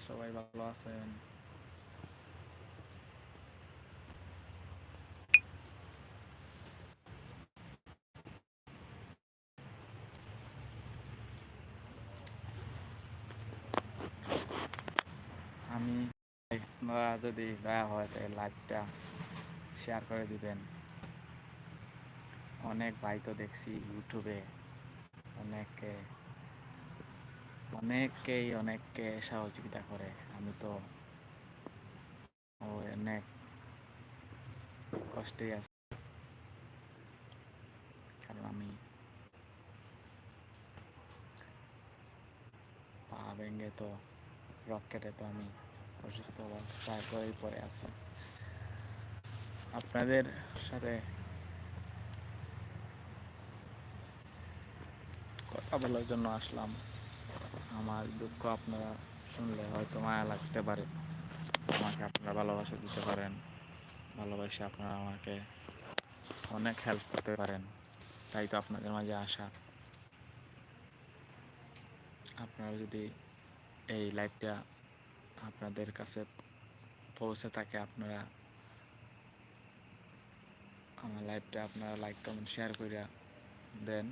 সবাই ভালো আছেন? আমি আপনারা যদি দয়া হয় তাহলে লাইভটা শেয়ার করে দিবেন। অনেক ভাই তো দেখছি ইউটিউবে অনেকে অনেককেই অনেককে সহযোগিতা করে। আমি তো অনেক কষ্টে আছি। কারণ আমি পা ভেঙে তো রকেটে তো আমি অসুস্থ করেই পড়ে আছি। আপনাদের সাথে কথা বলার জন্য আসলাম। আমার দুঃখ আপনারা শুনলে হয়তো মায়া লাগতে পারে। আমাকে আপনারা ভালোবাসা দিতে পারেন। ভালোবাসে আপনারা আমাকে অনেক হেল্প করতে পারেন। তাই তো আপনাদের মাঝে আসা। আপনারা যদি এই লাইভটা আপনাদের কাছে পৌঁছে থাকে, আপনারা আমার লাইভটা আপনারা লাইক কমেন্ট শেয়ার করে দেন।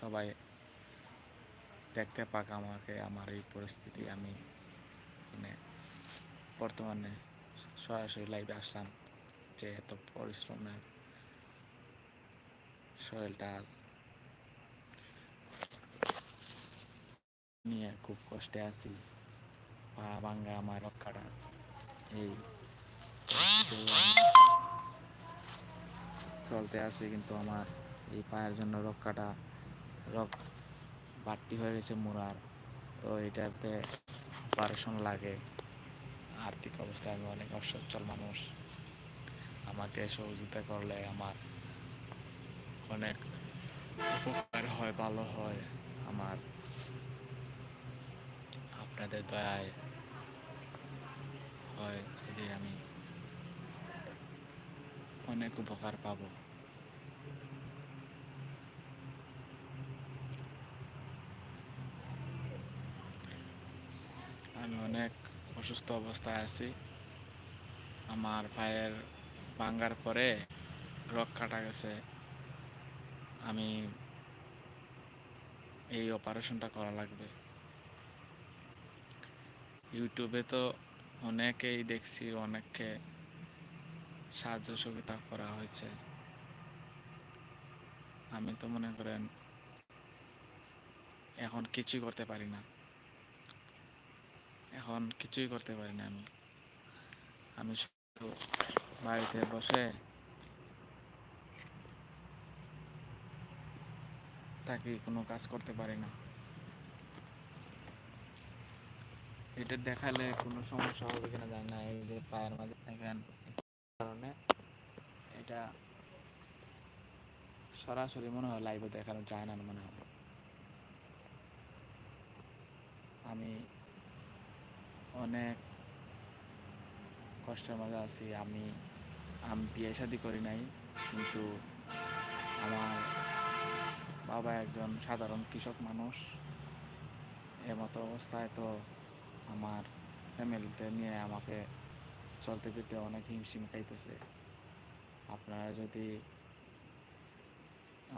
সবাই দেখতে পাক আমাকে, আমার এই পরিস্থিতি, আমি মানে বর্তমানে সরাসরি লাইভে আসলাম যে এত পরিশ্রমের শরীরটা নিয়ে খুব কষ্টে আছি। পা ভাঙ্গা আমার রক্ষাটা এই চলতে আছি, কিন্তু আমার এই পায়ের জন্য রক্ষাটা রক বাড়তি হয়ে গেছে মুরার। তো এটাতে অপারেশন লাগে। আর্থিক অবস্থায় আমি অনেক অসচ্ছল মানুষ। আমাকে সহযোগিতা করলে আমার অনেক উপকার হয়, ভালো হয়। আমার আপনাদের দয়ায় হয় যদি আমি অনেক উপকার পাবো। আমি অনেক অসুস্থ অবস্থায় আছি। আমার পায়ের ভাঙ্গার পরে রক কাটা গেছে। আমি এই অপারেশনটা করা লাগবে। ইউটিউবে তো অনেকেই দেখছি, অনেককে সাহায্য সহযোগিতা করা হয়েছে। আমি তো মনে করেন এখন কিছুই করতে পারি না। এখন কিছুই করতে পারি না আমি। আমি শুধু বাড়িতে বসে থাকি কোনো কাজ করতে পারি না। এটা দেখালে কোনো সমস্যা হবে কিনা জানি না, এই যে পায়ের মাঝে দেখেন কারণে। এটা সরাসরি মনে হয় লাইভে দেখানো যায় না মনে হয়। আমি অনেক কষ্টের মাঝে আছি। আমি আমি বিয়ে শাদি করি নাই, কিন্তু আমার বাবা একজন সাধারণ কৃষক মানুষ। এমতো অবস্থায় তো আমার ফ্যামিলিতে নিয়ে আমাকে চলতে ফিরতে অনেক হিমশিম খাইতেছে। আপনারা যদি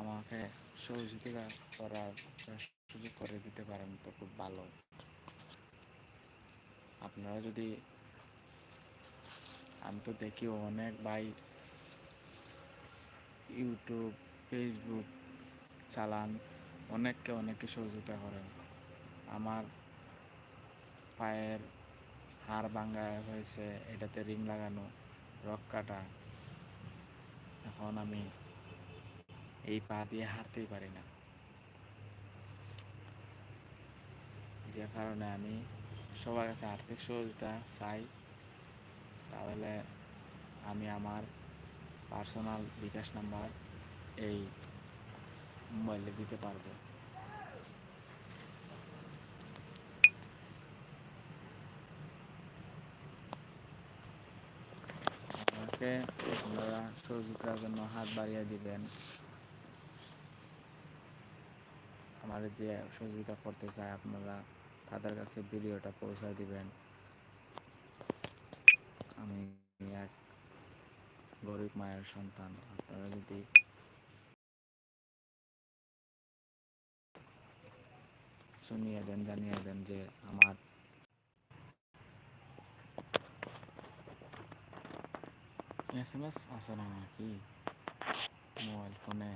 আমাকে সহযোগিতা করার সুযোগ করে দিতে পারেন, তো খুব ভালো। আপনারা যদি, আমি তো দেখি অনেক ভাই ইউটিউব ফেসবুক চালান, অনেককে অনেককে সহযোগিতা করেন আমার পায়ের হাড় ভাঙ্গা হয়েছে, এটাতে রিং লাগানো, রক কাটা। এখন আমি এই পা দিয়ে হাঁটতেই পারি না। যে কারণে আমি সবার কাছে আর্থিক সহযোগিতা চাই, তাহলে আমি আমার পার্সোনাল বিকাশ নাম্বার এই মোবাইলে দিতে পারব। আমাকে আপনারা সহযোগিতার জন্য হাত বাড়িয়ে দিবেন। আমাদের যে সহযোগিতা করতে চায় আপনারা তাদের কাছে ভিডিওটা পৌঁছে দিবেন। আমি এক গরিব মায়ের সন্তান। আপনারা যদি শুনিয়ে দেন, জানিয়ে দেন যে আমার এস এম এস আসে না নাকি? মোবাইল ফোনে।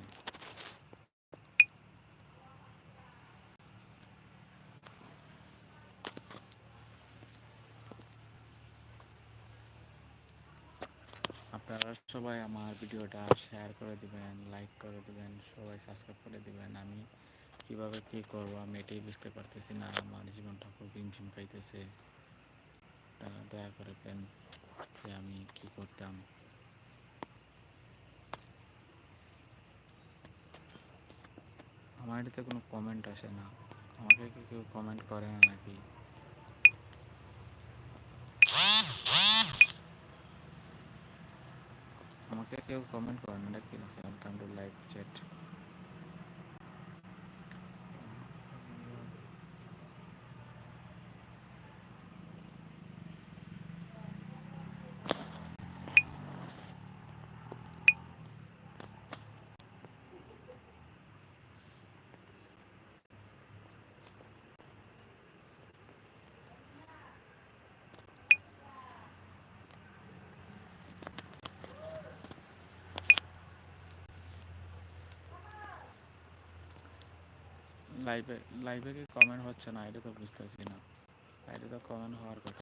আপনারা সবাই আমার ভিডিওটা শেয়ার করে দিবেন লাইক করে দিবেন, সবাই সাবস্ক্রাইব করে দিবেন। আমি কীভাবে কি করব, আমি এটাই বুঝতে পারতেছি না, আমার জীবনটা খুব হিমশিম খাইতেছে। দয়া করে দেন যে আমি কি করতাম। আমার এটাতে কোনো কমেন্ট আসে না। আমাকে কি কেউ কমেন্ট করে না নাকি? আমাকে কেউ কমেন্ট করেন না কি ওয়েলকাম টু লাইভ চ্যাট লাইভে লাইভে কি কমেন্ট হচ্ছে না? এটা তো বুঝতে পারছি না। এটা তো কমেন্ট হওয়ার কথা।